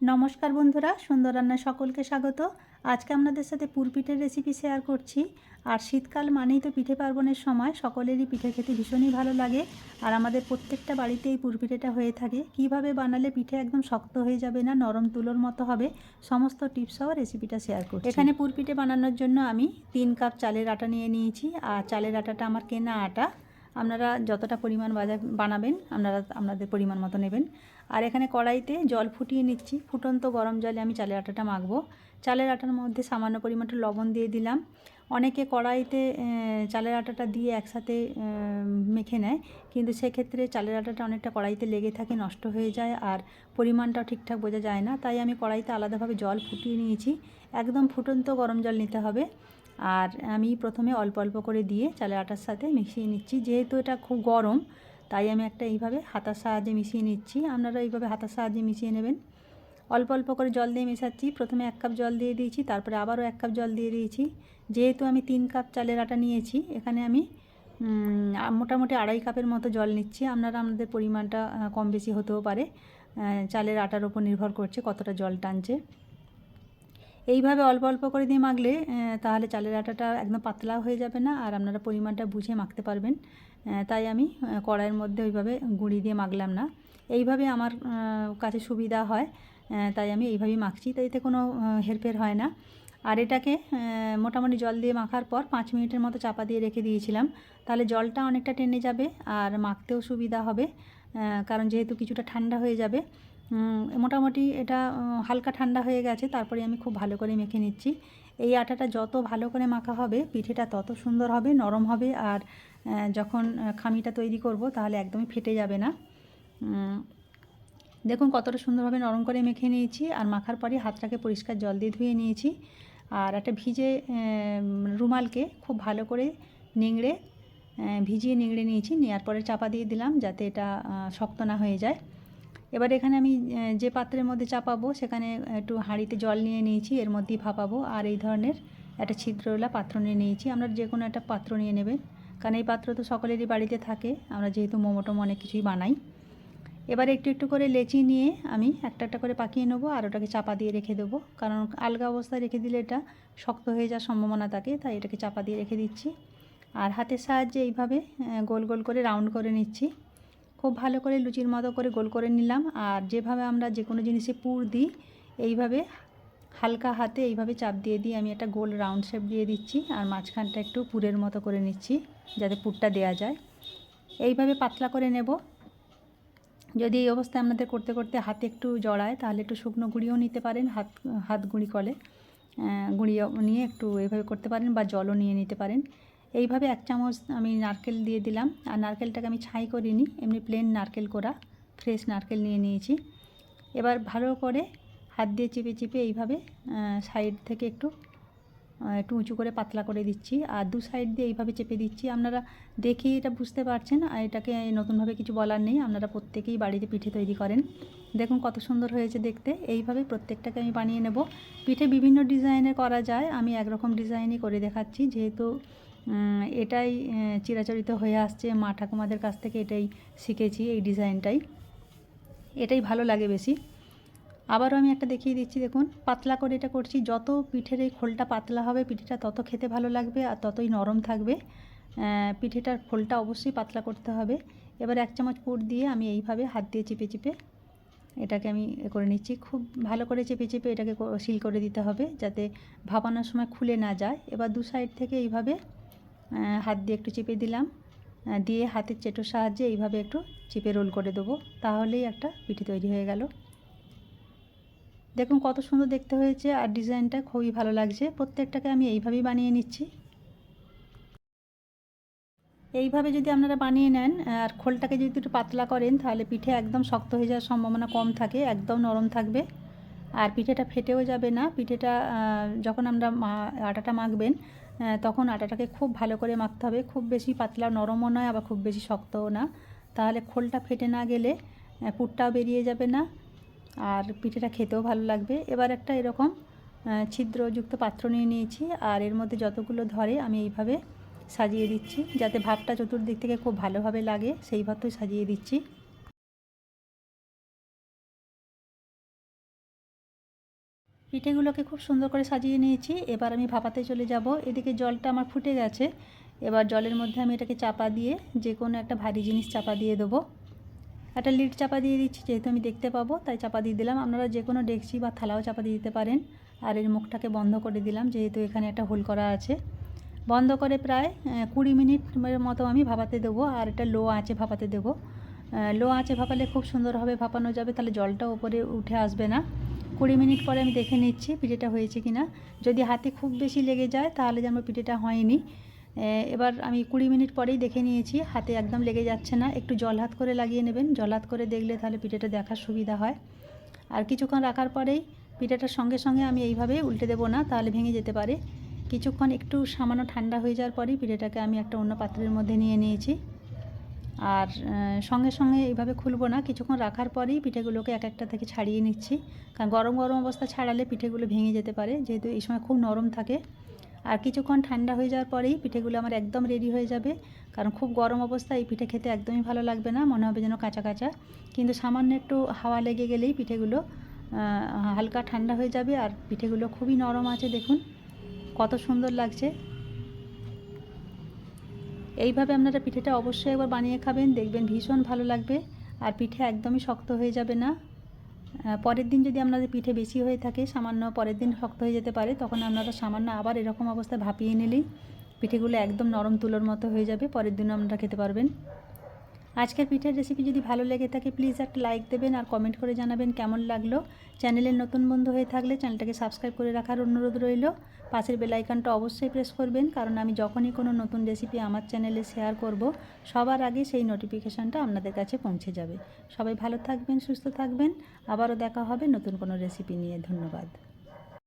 নমস্কার বন্ধুরা, সুন্দর রান্না সকলকে স্বাগত। আজকে আপনাদের সাথে পুরপিঠের রেসিপি শেয়ার করছি। আর শীতকাল মানেই তো পিঠে পার্বণের সময়, সকলেরই পিঠে খেতে ভীষণই ভালো লাগে। আর আমাদের প্রত্যেকটা বাড়িতে এই পুরপিঠেটা হয়ে থাকে। কীভাবে বানালে পিঠে একদম শক্ত হয়ে যাবে না, নরম তুলোর মতো হবে, সমস্ত টিপস সহ রেসিপিটা শেয়ার করছি। এখানে পুরপিঠে বানানোর জন্য আমি তিন কাপ চালের আটা নিয়ে নিয়েছি। আর চালের আটাটা আমার কেনা আটা। আপনারা যতটা পরিমাণ বাজার বানাবেন, আপনারা আপনাদের পরিমাণ মতো নেবেন। আর এখানে কড়াইতে জল ফুটিয়ে নিচ্ছি। ফুটন্ত গরম জলে আমি চালের আটাটা মাখবো। চালের আটার মধ্যে সামান্য পরিমাণটা লবণ দিয়ে দিলাম। অনেকে কড়াইতে চালের আটাটা দিয়ে একসাথে মেখে নেয়। কিন্তু সেক্ষেত্রে চালের আটাটা অনেকটা কড়াইতে লেগে থাকে, নষ্ট হয়ে যায় আর পরিমাণটাও ঠিকঠাক বোঝা যায় না। তাই আমি কড়াইতে আলাদাভাবে জল ফুটিয়ে নিয়েছি। একদম ফুটন্ত গরম জল নিতে হবে। আর আমি প্রথমে অল্প অল্প করে দিয়ে চালের আটার সাথে মিশিয়ে নিচ্ছি। যেহেতু এটা খুব গরম, তাই আমি একটা এইভাবে হাতার সাহায্যে মিশিয়ে নিচ্ছি। আপনারা এইভাবে হাতার সাহায্যে মিশিয়ে নেবেন। অল্প অল্প করে জল দিয়ে মেশাচ্ছি। প্রথমে এক কাপ জল দিয়ে দিয়েছি, তারপরে আবারও এক কাপ জল দিয়ে দিয়েছি। যেহেতু আমি তিন কাপ চালের আটা নিয়েছি, এখানে আমি মোটামুটি আড়াই কাপের মতো জল নিচ্ছি। আপনারা আমাদের পরিমাণটা কম বেশি হতেও পারে। চালের আটার ওপর নির্ভর করছে কতটা জল টানছে। এইভাবে অল্প অল্প করে দিয়ে মাখলে তাহলে চালের আটাটা একদম পাতলা হয়ে যাবে না আর আপনারা পরিমাণটা বুঝে মাখতে পারবেন। তাই আমি কড়াইয়ের মধ্যে ওইভাবে গুঁড়ি দিয়ে মাখলাম না। এইভাবে আমার কাছে সুবিধা হয় তাই আমি এইভাবেই মাখছি, তাই এতে কোনো হেরফের হয় না। আর এটাকে মোটামুটি জল দিয়ে মাখার পর পাঁচ মিনিটের মতো চাপা দিয়ে রেখে দিয়েছিলাম। তাহলে জলটা অনেকটা টেনে যাবে আর মাখতেও সুবিধা হবে কারণ যেহেতু কিছুটা ঠান্ডা হয়ে যাবে মোটামুটি এটা হালকা ঠান্ডা হয়ে গেছে, তারপরে আমি খুব ভালো করে মেখে নিচ্ছি। এই আটাটা যত ভালো করে মাখা হবে, পিঠেটা তত সুন্দর হবে, নরম হবে আর যখন খামিটা তৈরি করব তাহলে একদমই ফেটে যাবে না। দেখুন কতটা সুন্দরভাবে নরম করে মেখে নিয়েছি আর মাখার পরে হাতটাকে পরিষ্কার জল দিয়ে ধুয়ে নিয়েছি। আর একটা ভিজে রুমালকে খুব ভালো করে নিংড়ে ভিজিয়ে নিংড়ে নিয়েছি, নেওয়ার পরে চাপা দিয়ে দিলাম যাতে এটা শক্ত না হয়ে যায়। এবার এখানে আমি যে পাত্রের মধ্যে চাপাবো, সেখানে একটু হাঁড়িতে জল নিয়ে নিয়েছি, এর মধ্যেই ভাপাবো, আর এই ধরনের একটা ছিদ্রওয়ালা পাত্র নিয়ে নিয়েছি। আমরা যে কোনো একটা পাত্র নিয়ে নেবেন, কারণ এই পাত্র তো সকলেরই বাড়িতে থাকে, আমরা যেহেতু মোমোটোম অনেক কিছুই বানাই। এবার একটু একটু করে লেচি নিয়ে আমি একটা একটা করে পাকিয়ে নেব, আর ওটাকে চাপা দিয়ে রেখে দেবো। কারণ আলগা অবস্থায় রেখে দিলে এটা শক্ত হয়ে যাওয়ার সম্ভাবনা থাকে, তাই এটাকে চাপা দিয়ে রেখে দিচ্ছি। আর হাতের সাহায্যে এইভাবে গোল গোল করে রাউন্ড করে নিচ্ছি। খুব ভালো করে লুচির মতো করে গোল করে নিলাম। আর যেভাবে আমরা যে কোনো জিনিসে পুর দিই, এইভাবে হালকা হাতে এইভাবে চাপ দিয়ে দিয়ে আমি একটা গোল রাউন্ড শেপ দিয়ে দিচ্ছি আর মাঝখানটা একটু পুরের মতো করে নিচ্ছি যাতে পুরটা দেয়া যায়। এইভাবে পাতলা করে নেব। যদি এই অবস্থায় আপনাদের করতে করতে হাতে একটু জড়ায়, তাহলে একটু শুকনো গুঁড়িও নিতে পারেন, হাত হাত গুঁড়ি কলে। গুঁড়িয়ে নিয়ে একটু এইভাবে করতে পারেন বা জলও নিয়ে নিতে পারেন। এইভাবে এক চামচ আমি নারকেল দিয়ে দিলাম। আর নারকেলটাকে আমি ছাই করিনি, এমনি প্লেন নারকেল করা ফ্রেশ নারকেল নিয়ে নিয়েছি। এবার ভালো করে হাত দিয়ে চিপে চিপে এইভাবে সাইড থেকে একটু একটু উঁচু করে পাতলা করে দিচ্ছি। আর দু সাইড দিয়ে এইভাবে চেপে দিচ্ছি। আপনারা দেখেই এটা বুঝতে পারছেন, আর এটাকে নতুনভাবে কিছু বলার নেই। আপনারা প্রত্যেকেই বাড়িতে পিঠে তৈরি করেন। দেখুন কত সুন্দর হয়েছে দেখতে। এইভাবে প্রত্যেকটাকে আমি বানিয়ে নেব। পিঠে বিভিন্ন ডিজাইনের করা যায়। আমি একরকম ডিজাইনই করে দেখাচ্ছি। যেহেতু এটাই চিরাচরিত হয়ে আসছে। মা ঠাকুমাদের কাছ থেকে এটাই শিখেছি, এই ডিজাইনটাই। এটাই ভালো লাগে বেশি। আবারও আমি একটা দেখিয়ে দিচ্ছি, দেখুন, পাতলা করে এটা করছি। যত পিঠের এই খোলটা পাতলা হবে, পিঠেটা তত খেতে ভালো লাগবে আর ততই নরম থাকবে। পিঠেটার খোলটা অবশ্যই পাতলা করতে হবে। এবার এক চামচ পুর দিয়ে আমি এইভাবে হাত দিয়ে চিপে চিপে এটাকে আমি করে নিচ্ছি। খুব ভালো করে চেপে চেপে এটাকে সিল করে দিতে হবে যাতে ভাপানোর সময় খুলে না যায়। এবার দু সাইড থেকে এইভাবে হাত দিয়ে একটু চেপে দিলাম। দিয়ে হাতের চেটোর সাহায্যে এইভাবে একটু চেপে রোল করে দেবো। তাহলেই একটা পিঠে তৈরি হয়ে গেল। দেখুন কত সুন্দর দেখতে হয়েছে আর ডিজাইনটা খুবই ভালো লাগছে। প্রত্যেকটাকে আমি এইভাবেই বানিয়ে নিচ্ছি। এইভাবে যদি আপনারা বানিয়ে নেন আর খোলটাকে যদি একটু পাতলা করেন, তাহলে পিঠে একদম শক্ত হয়ে যাওয়ার সম্ভাবনা কম থাকে, একদম নরম থাকবে। আর পিঠেটা ফেটেও যাবে না। পিঠেটা যখন আমরা আটাটা মাখবেন তখন আটাটাকে খুব ভালো করে মাখতে হবে। খুব বেশি পাতলা নরমও নয়, আবার খুব বেশি শক্তও না। তাহলে খোলটা ফেটে না গেলে পুরটাও বেরিয়ে যাবে না আর পিঠেটা খেতেও ভালো লাগবে। এবার একটা এরকম ছিদ্রযুক্ত পাত্র নিয়ে নিয়েছি আর এর মধ্যে যতগুলো ধরে আমি এইভাবে সাজিয়ে দিচ্ছি, যাতে ভাবটা চতুর্দিক থেকে খুব ভালোভাবে লাগে সেই সেইভাবেই সাজিয়ে দিচ্ছি। পিঠেগুলোকে খুব সুন্দর করে সাজিয়ে নিয়েছি। এবার আমি ভাপাতে চলে যাব। এদিকে জলটা আমার ফুটে গেছে। এবার জলের মধ্যে আমি এটাকে চাপা দিয়ে যে কোনো একটা ভারী জিনিস চাপা দিয়ে দেবো। একটা লিড চাপা দিয়ে দিচ্ছি, যেহেতু আমি দেখতে পাবো, তাই চাপা দিয়ে দিলাম। আপনারা যে কোনো ডেকচি বা থালাও চাপা দিয়ে দিতে পারেন। আর এর মুখটাকে বন্ধ করে দিলাম, যেহেতু এখানে একটা হোল করা আছে। বন্ধ করে প্রায় কুড়ি মিনিট মতো আমি ভাপাতে দেবো। আর এটা লো আঁচে ভাপাতে দেবো। লো আঁচে ভাপালে খুব সুন্দরভাবে ভাপানো যাবে, তাহলে জলটা ওপরে উঠে আসবে না। কুড়ি মিনিট পরে আমি দেখে নিচ্ছি পিঠেটা হয়েছে কি না যদি হাতে খুব বেশি লেগে যায় তাহলে যেন পিঠেটা হয়নি। এবার আমি কুড়ি মিনিট পরেই দেখে নিয়েছি, হাতে একদম লেগে যাচ্ছে না। একটু জল হাত করে লাগিয়ে নেবেন। জল হাত করে দেখলে তাহলে পিঠেটা দেখার সুবিধা হয়। আর কিছুক্ষণ রাখার পরেই পিঠাটার সঙ্গে সঙ্গে আমি এইভাবে উল্টে দেবো না, তাহলে ভেঙে যেতে পারে। কিছুক্ষণ একটু সামান্য ঠান্ডা হয়ে যাওয়ার পরেই পিঠেটাকে আমি একটা অন্য পাত্রের মধ্যে নিয়ে নিয়েছি। আর সঙ্গে সঙ্গে এইভাবে খুলবো না। কিছুক্ষণ রাখার পরেই পিঠেগুলোকে এক একটা থেকে ছাড়িয়ে নিচ্ছি। কারণ গরম গরম অবস্থা ছাড়ালে পিঠেগুলো ভেঙে যেতে পারে, যেহেতু এই সময় খুব নরম থাকে। আর কিছুক্ষণ ঠান্ডা হয়ে যাওয়ার পরেই পিঠেগুলো আমার একদম রেডি হয়ে যাবে। কারণ খুব গরম অবস্থায় এই পিঠে খেতে একদমই ভালো লাগবে না, মনে হবে যেন কাঁচা কাঁচা। কিন্তু সামান্য একটু হাওয়া লেগে গেলেই পিঠেগুলো হালকা ঠান্ডা হয়ে যাবে। আর পিঠেগুলো খুবই নরম আছে, দেখুন। কত সুন্দর লাগছে। এইভাবে আপনারা পিঠেটা অবশ্যই একবার বানিয়ে খাবেন, দেখবেন ভীষণ ভালো লাগবে। আর পিঠে একদমই শক্ত হয়ে যাবে না। পরের দিন যদি আপনাদের পিঠে বেশি হয়ে থাকে, সামান্য পরের দিন শক্ত হয়ে যেতে পারে, তখন আপনারা সামান্য আবার এরকম অবস্থায় ভাপিয়ে নিলেই পিঠেগুলো একদম নরম তুলোর মতো হয়ে যাবে, পরের দিনও আপনারা খেতে পারবেন। আজকের পিঠের রেসিপি যদি ভালো লেগে থাকে প্লিজ একটা লাইক দেবেন আর কমেন্ট করে জানাবেন কেমন লাগল। চ্যানেলের নতুন বন্ধু হয়ে থাকলে চ্যানেলটাকে সাবস্ক্রাইব করে রাখার অনুরোধ রইল। পাশের বেলাইকানটা অবশ্যই প্রেস করবেন, কারণ আমি যখনই কোনো নতুন রেসিপি আমার চ্যানেলে শেয়ার করব, সবার আগে সেই নোটিফিকেশানটা আপনাদের কাছে পৌঁছে যাবে। সবাই ভালো থাকবেন, সুস্থ থাকবেন। আবারও দেখা হবে নতুন কোনো রেসিপি নিয়ে। ধন্যবাদ।